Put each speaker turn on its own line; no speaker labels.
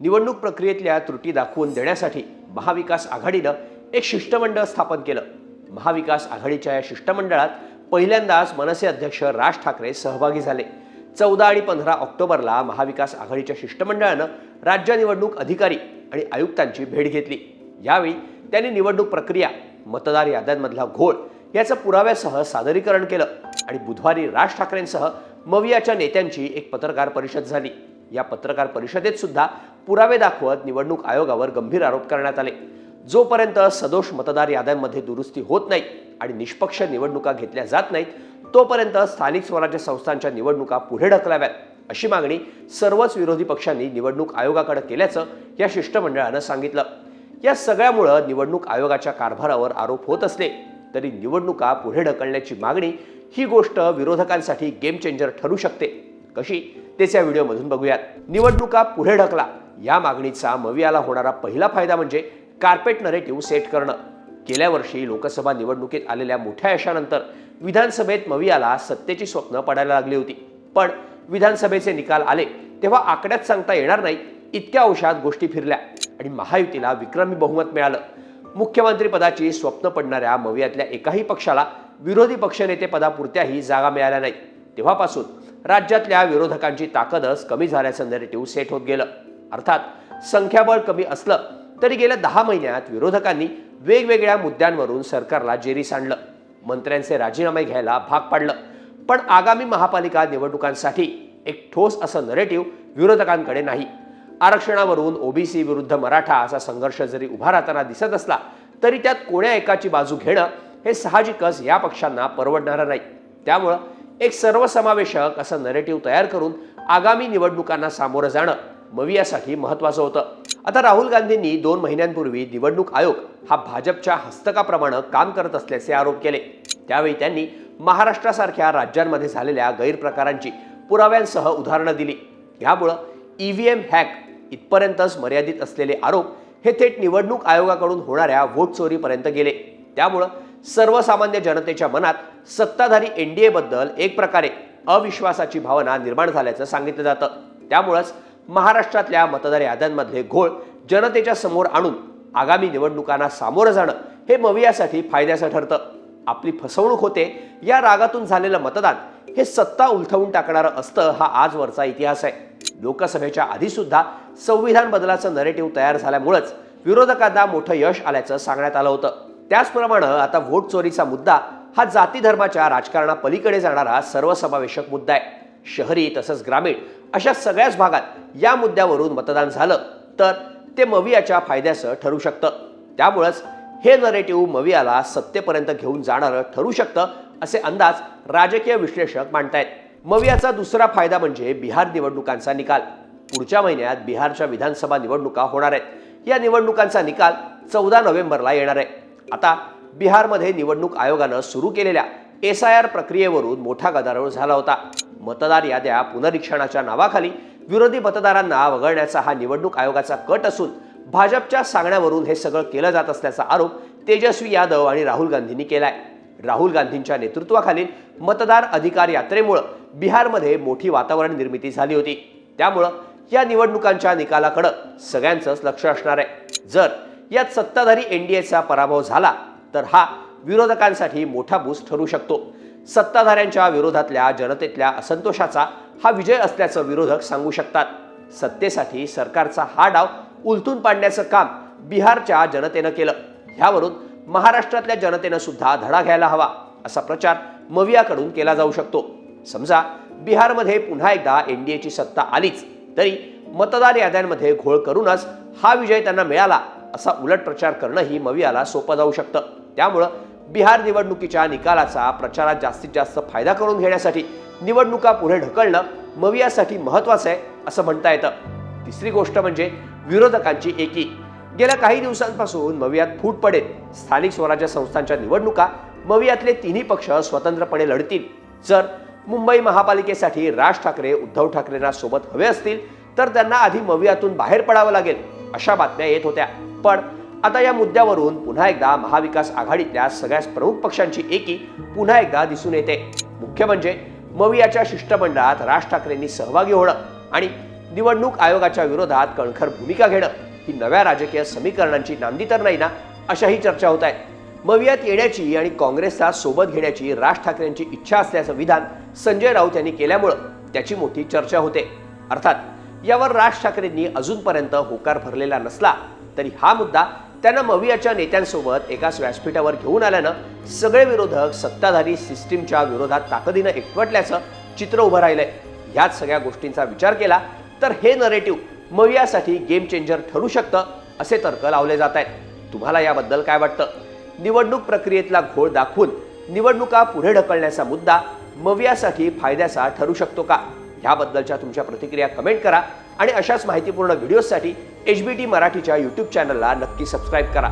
निवडणूक प्रक्रियेतल्या त्रुटी दाखवून देण्यासाठी महाविकास आघाडीनं एक शिष्टमंडळ स्थापन केलं. महाविकास आघाडीच्या या शिष्टमंडळात पहिल्यांदाच मनसे अध्यक्ष राज ठाकरे सहभागी झाले. चौदा आणि पंधरा ऑक्टोबरला महाविकास आघाडीच्या शिष्टमंडळानं राज्य निवडणूक अधिकारी आणि आयुक्तांची भेट घेतली. यावेळी त्यांनी निवडणूक प्रक्रिया मतदार याद्यांमधला घोळ याचं पुराव्यासह सादरीकरण केलं आणि बुधवारी राज ठाकरेंसह मवियाच्या नेत्यांची एक पत्रकार परिषद झाली. या पत्रकार परिषदेत सुद्धा पुरावे दाखवत निवडणूक आयोगावर गंभीर आरोप करण्यात आले. जोपर्यंत सदोष मतदार याद्यांमध्ये दुरुस्ती होत नाही आणि निष्पक्ष निवडणुका घेतल्या जात नाहीत तोपर्यंत स्थानिक स्वराज्य संस्थांच्या निवडणुका पुढे ढकलाव्यात अशी मागणी सर्वच विरोधी पक्षांनी निवडणूक आयोगाकडे केल्याचं या शिष्टमंडळानं सांगितलं. या सगळ्यामुळं निवडणूक आयोगाच्या कारभारावर आरोप होत असले तरी निवडणुका पुढे ढकलण्याची मागणी ही गोष्ट विरोधकांसाठी गेम चेंजर ठरू शकते. कशी? तेच या व्हिडिओमधून बघूयात. निवडणुका पुढे ढकला. या मागणीचा मवियाला होणारा पहिला फायदा म्हणजे कार्पेट नरेटिव्ह सेट करणं. गेल्या वर्षी लोकसभा निवडणुकीत आलेल्या मोठ्या यशानंतर विधानसभेत मवियाला सत्तेची स्वप्न पडायला लागली होती. पण विधानसभेचे निकाल आले तेव्हा आकड्यात सांगता येणार नाही इतक्या अंशात गोष्टी फिरल्या आणि महायुतीला विक्रमी बहुमत मिळालं. मुख्यमंत्री पदाची स्वप्न पडणाऱ्या मवियातल्या एकाही पक्षाला विरोधी पक्षनेते पदापुरत्याही जागा मिळाल्या नाहीत तेव्हापासून राज्यातल्या विरोधकांची ताकदच कमी झाल्याचं नेरेटिव्ह सेट होत गेलं. अर्थात संख्याबळ कमी असलं तरी गेल्या दहा महिन्यात विरोधकांनी वेगवेगळ्या मुद्द्यांवरून सरकारला जेरी सांडलं मंत्र्यांचे राजीनामे घ्यायला भाग पाडलं. पण आगामी महापालिका निवडणुकांसाठी एक ठोस असं नरेटिव्ह विरोधकांकडे नाही. आरक्षणावरून ओबीसी विरुद्ध मराठा असा संघर्ष जरी उभा राहताना दिसत असला तरी त्यात कोण्या एकाची बाजू घेणं हे साहजिकच या पक्षांना परवडणारं नाही. त्यामुळं एक सर्वसमावेशक असं नरेटिव्ह तयार करून आगामी निवडणुकांना सामोरं जाणं मवियासाठी महत्वाचं होतं. आता राहुल गांधींनी दोन महिन्यांपूर्वी निवडणूक आयोग हा भाजपच्या हस्तकाप्रमाणे काम करत असल्याचे आरोप केले. त्यावेळी त्यांनी महाराष्ट्रासारख्या राज्यांमध्ये झालेल्या गैरप्रकारांची पुराव्यांसह उदाहरणं दिली. यामुळं ईव्हीएम हॅक इथपर्यंतच मर्यादित असलेले आरोप हे थेट निवडणूक आयोगाकडून होणाऱ्या वोट चोरीपर्यंत गेले. त्यामुळं सर्वसामान्य जनतेच्या मनात सत्ताधारी एनडीए बद्दल एक प्रकारे अविश्वासाची भावना निर्माण झाल्याचं सांगितलं जातं. त्यामुळंच महाराष्ट्रातल्या मतदार याद्यांमधले घोळ जनतेच्या समोर आणून आगामी निवडणुकांना सामोरं जाणं हे मवियासाठी फायद्याचं ठरतं. आपली फसवणूक होते या रागातून झालेलं मतदान हे सत्ता उलथवून टाकणारं असतं हा आजवरचा इतिहास आहे. लोकसभेच्या आधीसुद्धा संविधान बदलाचं नरेटिव्ह तयार झाल्यामुळंच विरोधकांना मोठं यश आल्याचं सांगण्यात आलं होतं. त्याचप्रमाणे आता व्होट चोरीचा मुद्दा हा जाती धर्माच्या राजकारणापलीकडे जाणारा सर्वसमावेशक मुद्दा आहे. शहरी तसंच ग्रामीण अशा सगळ्याच भागात या मुद्द्यावरून मतदान झालं तर ते मवियाच्या फायद्याचं ठरू शकतं. त्यामुळंच हे नरेटिव्ह मवियाला सत्तेपर्यंत घेऊन जाणारं ठरू शकतं असे अंदाज राजकीय विश्लेषक मांडतायत. मवियाचा दुसरा फायदा म्हणजे बिहार निवडणुकांचा निकाल. पुढच्या महिन्यात बिहारच्या विधानसभा निवडणुका होणार आहेत. या निवडणुकांचा निकाल चौदा नोव्हेंबरला येणार आहे. आता बिहारमध्ये निवडणूक आयोगानं सुरू केलेल्या एस आय आर प्रक्रियेवरून मोठा गदारोळ झाला होता. मतदार याद्या पुनरीक्षणाच्या नावाखाली विरोधी मतदारांना वगळण्याचा हा निवडणूक आयोगाचा कट असून भाजपच्या सांगण्यावरून हे सगळं केलं जात असल्याचा आरोप तेजस्वी यादव आणि राहुल गांधींनी केलाय. राहुल गांधींच्या नेतृत्वाखालील मतदार अधिकार यात्रेमुळं बिहारमध्ये मोठी वातावरण निर्मिती झाली होती. त्यामुळं या निवडणुकांच्या निकालाकडं सगळ्यांचंच लक्ष असणार आहे. जर यात सत्ताधारी एनडीएचा पराभव झाला तर हा विरोधकांसाठी मोठा बूस्ट ठरू शकतो. सत्ताधाऱ्यांच्या विरोधातल्या जनतेतल्या असंतोषाचा हा विजय असल्याचं विरोधक सांगू शकतात. सत्तेसाठी सरकारचा हा डाव उलथून पाडण्याचं काम बिहारच्या जनतेनं केलं. ह्यावरून महाराष्ट्रातल्या जनतेनं सुद्धा धडा घ्यायला हवा असा प्रचार मवियाकडून केला जाऊ शकतो. समजा बिहारमध्ये पुन्हा एकदा एनडीएची सत्ता आलीच तरी मतदार याद्यांमध्ये घोळ करूनच हा विजय त्यांना मिळाला असा उलट प्रचार करणंही मवियाला सोपं जाऊ शकतं. त्यामुळं बिहार निवडणुकीच्या निकालाचा प्रचारात जास्तीत जास्त फायदा करून घेण्यासाठी निवडणुका पुढे ढकलणं मवियासाठी महत्वाचं आहे असं म्हणता येतं. तिसरी गोष्ट म्हणजे विरोधकांची एकी. गेल्या काही दिवसांपासून मवियात फूट पडेल. स्थानिक स्वराज्य संस्थांच्या निवडणुका मवियातले तिन्ही पक्ष स्वतंत्रपणे लढतील. जर मुंबई महापालिकेसाठी राज ठाकरे उद्धव ठाकरेंना सोबत हवे असतील तर त्यांना आधी मवियातून बाहेर पडावं लागेल अशा बातम्या येत होत्या. पण आता या मुद्द्यावरून पुन्हा एकदा महाविकास आघाडीतल्या सगळ्याच प्रमुख पक्षांची एकी पुन्हा एकदा दिसून येते. मुख्य म्हणजे मवियाच्या शिष्टमंडळात राज ठाकरेंनी सहभागी होणं आणि निवडणूक आयोगाच्या विरोधात कणखर भूमिका घेणं ही नव्या राजकीय समीकरणांची नांदी तर नाही ना अशाही चर्चा होत आहेत मवियात येण्याची आणि काँग्रेसचा सोबत घेण्याची राज ठाकरेंची इच्छा असल्याचं विधान संजय राऊत यांनी केल्यामुळं त्याची मोठी चर्चा होते. अर्थात यावर राज ठाकरेंनी अजूनपर्यंत होकार भरलेला नसला तरी हा मुद्दा त्यांना मवियाच्या नेत्यांसोबत एकाच व्यासपीठावर घेऊन आल्यानं सगळे विरोधक सत्ताधारी सिस्टीमच्या विरोधात ताकदीनं एकवटल्याचं चित्र उभं राहिलंय. ह्याच सगळ्या गोष्टींचा विचार केला तर हे नरेटिव्ह मवियासाठी गेम चेंजर ठरू शकतं असे तर्क लावले जात आहेत तुम्हाला याबद्दल काय वाटतं? निवडणूक प्रक्रियेतला घोळ दाखवून निवडणुका पुढे ढकलण्याचा मुद्दा मवियासाठी फायद्याचा ठरू शकतो का? ह्याबद्दलच्या तुमच्या प्रतिक्रिया कमेंट करा आणि अशाच माहितीपूर्ण व्हिडिओजसाठी एच बी टी मराठीच्या यूट्यूब चॅनलला नक्की सबस्क्राईब करा.